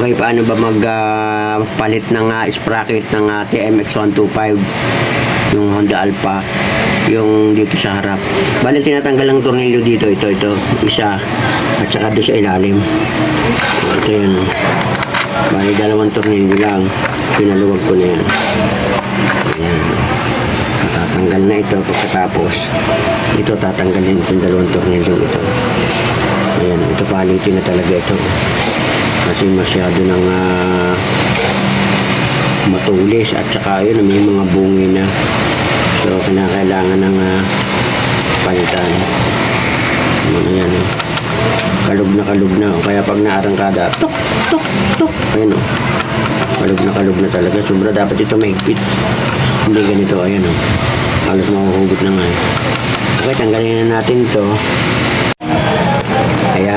Okay, paano ba magpalit ng ah, sprocket ng ah, TMX 125 yung Honda Alpha yung dito sa harap. Bali tinatanggal lang tornilyo dito, ito, ito, isa at saka doon sa ilalim. Ito yun. Bali dalawang tornilyo lang. Pinaluwag ko na yan. Ayan. Tatanggal na ito pagkatapos. Ito tatanggalin sa dalawang tornilyo ito. Ayan, ito palitin na talaga ito. Kasi masyado nang ah, matulis at saka yun may mga bungi na. So kinakailangan ng ah, palitan. Ano yan eh. Kalog na kalog na. O kaya pag naarangkada, tok, tok, tok. Ayan o. Kalog na kalog na talaga. Sobra dapat ito mahigpit. Hindi ganito. Ayan o. Halos mahuhugot na nga eh. Okay, tanggalin na natin ito.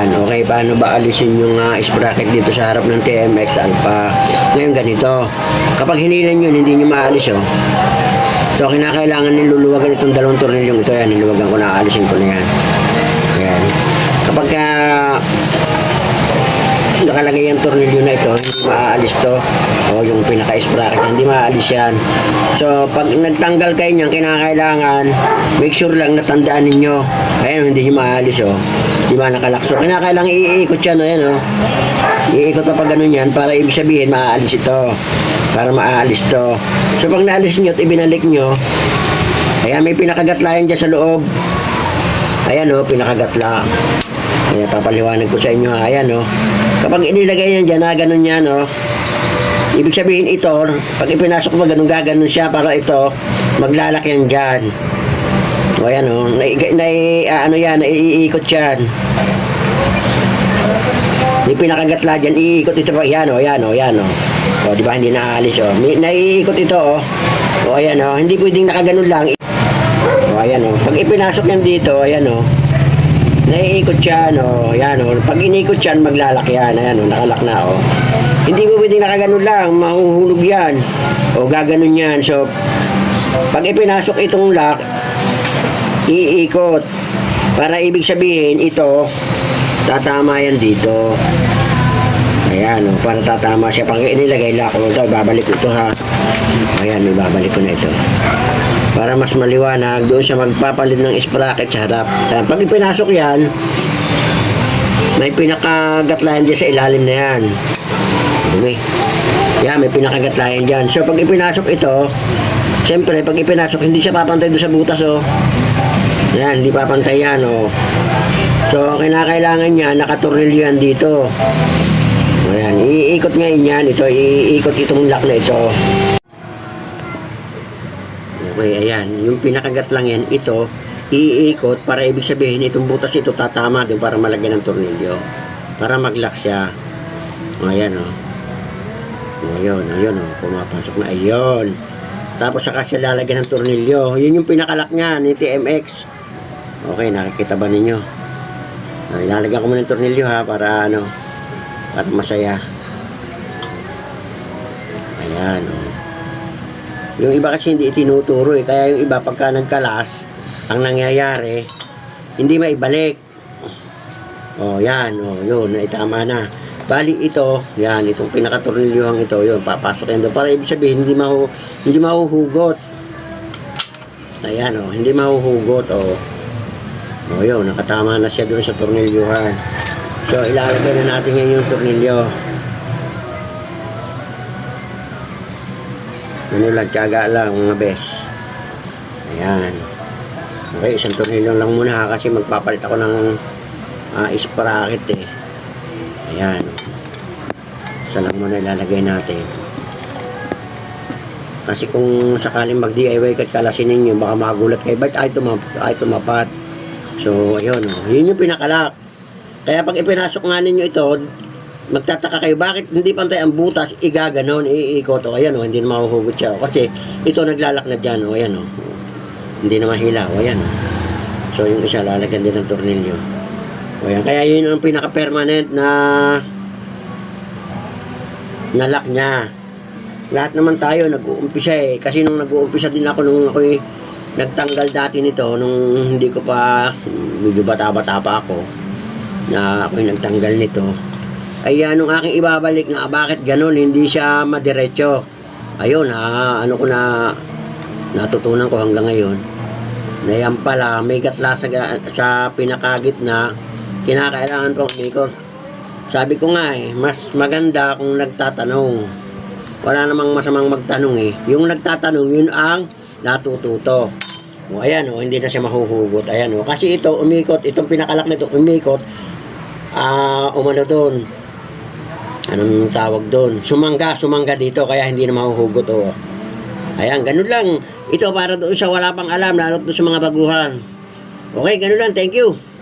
Ayan, okay, paano ba alisin yung uh, sprocket dito sa harap ng TMX Alpha? Ngayon ganito, kapag hinilan yun, hindi nyo maalis oh. So, kinakailangan niluluwagan itong dalawang tornilyong ito, yan, niluwagan ko na, alisin ko na yan. Ayan. Kapag ka nakalagay yung tornilyo na ito, hindi maaalis to. O yung pinaka-sprocket, hindi maaalis yan. So, pag nagtanggal kayo niyan, kinakailangan, make sure lang natandaan ninyo. Ayan, hindi nyo maaalis, oh. Di ba nakalakso? Kinakailangan iikot yan, oh, yan, oh. Iikot pa pag ganun yan, para ibig sabihin, maaalis ito. Para maaalis to. So, pag naalis nyo at ibinalik nyo, ayan, may pinakagatlayan dyan sa loob. Ayan, oh, pinakagatla. Ayan, papaliwanag ko sa inyo. ha. Ayan, oh. Kapag inilagay yan dyan, na ganun yan, oh. Ibig sabihin ito, pag ipinasok mo, ganun gaganon siya para ito, maglalak yan dyan. O ayan, oh. Nai, nai, ah, ano yan, naiikot yan. May pinakagatla dyan, iikot ito pa. Yan, oh, yan, oh, yan, oh. O, di ba, hindi naalis. May, naiikot ito, oh. O, ayan, oh. Hindi pwedeng nakaganon lang. O, ayan, oh. Pag ipinasok yan dito, ayan, oh. Naiikot yan, oh. Yan, oh. Pag inikot yan, maglalak yan. Ayan, oh. Nakalak na, oh. Hindi mo pwedeng nakaganon lang. Mahuhulog yan. O, gaganon yan. So, pag ipinasok itong lock, iikot. Para ibig sabihin, ito, tatama yan dito. Ayan, oh, para tatama siya. Pag inilagay lock, oh, ito, babalik ito ha. Ayan, may babalik ko na ito. Para mas maliwanag, doon siya magpapalit ng sprocket sa harap. Ayan, pag ipinasok yan, may pinakagatlayan dyan sa ilalim na yan. Dumi. Yan, may pinakagatlayan dyan. So, pag ipinasok ito, siyempre, pag ipinasok, hindi siya papantay doon sa butas, oh. Yan, hindi papantay yan, oh. So, ang kinakailangan niya, nakatornilyo yan dito. Ayan, iikot ngayon yan. Ito, iikot itong lock na ito. Okay, ayan. Yung pinakagat lang yan, ito, iikot para ibig sabihin itong butas ito tatama din para malagyan ng tornilyo. Para mag-lock siya. Ayan, o. O, ayun, ayun, o. Pumapasok na, ayun. Tapos saka siya lalagyan ng tornilyo. Yun yung pinakalak niya, ni TMX. Okay, nakikita ba ninyo? Ilalagyan ko muna ng tornilyo ha, para ano, para masaya. Ayan, o. Yung iba kasi hindi itinuturo eh. Kaya yung iba pagka nagkalas, ang nangyayari, hindi maibalik. O, yan. O, yun. Naitama na. Bali ito, yan. Itong pinakatornilyuhang ito, yun. Papasok yan doon. Para ibig sabihin, hindi, mahu, hindi mahuhugot. Ayan, o. Hindi mahuhugot, o. O, yun. Nakatama na siya doon sa tornilyuhan. So, ilalagay na natin yan yung tornilyo. Lang, tiyaga lang mga bes. Ayan. Okay, isang tornilyo lang muna ha, kasi magpapalit ako ng uh, sprocket eh. Ayan. Isa lang muna ilalagay natin. Kasi kung sakaling mag-DIY kat kalasin ninyo, baka magulat kayo, ba't ay, tumap ay tumapat? So, ayun. Oh. Yun yung pinakalak. Kaya pag ipinasok nga ninyo ito, magtataka kayo, bakit hindi pantay ang butas, igaganon, iikot, o ayan o, hindi na mahuhugot siya. Kasi ito naglalak na dyan, o ayan o. Hindi na mahila, o ayan o. So yung isa lalagyan din ng tornilyo. O ayan, kaya yun ang pinaka-permanent na na lock niya. Lahat naman tayo nag-uumpisa eh. Kasi nung nag-uumpisa din ako nung ako nagtanggal dati nito, nung hindi ko pa, medyo bata-bata pa ako, na ako nagtanggal nito ay anong aking ibabalik na bakit ganun hindi siya madiretso. Ayun, ha, ano ko na natutunan ko hanggang ngayon na yan pala may gatla sa, sa pinakagit na kinakailangan pang umikot. Sabi ko nga eh, mas maganda kung nagtatanong. Wala namang masamang magtanong eh. Yung nagtatanong, yun ang natututo. O ayan o, hindi na siya mahuhugot. Ayan o, kasi ito, umikot, itong pinakalak nito, umikot, ah, umano doon. Anong tawag doon? Sumangga, sumangga dito, kaya hindi na mahuhugot o. Ayan, ganun lang. Ito para doon sa wala pang alam, lalo doon sa mga baguhan. Okay, ganun lang. Thank you.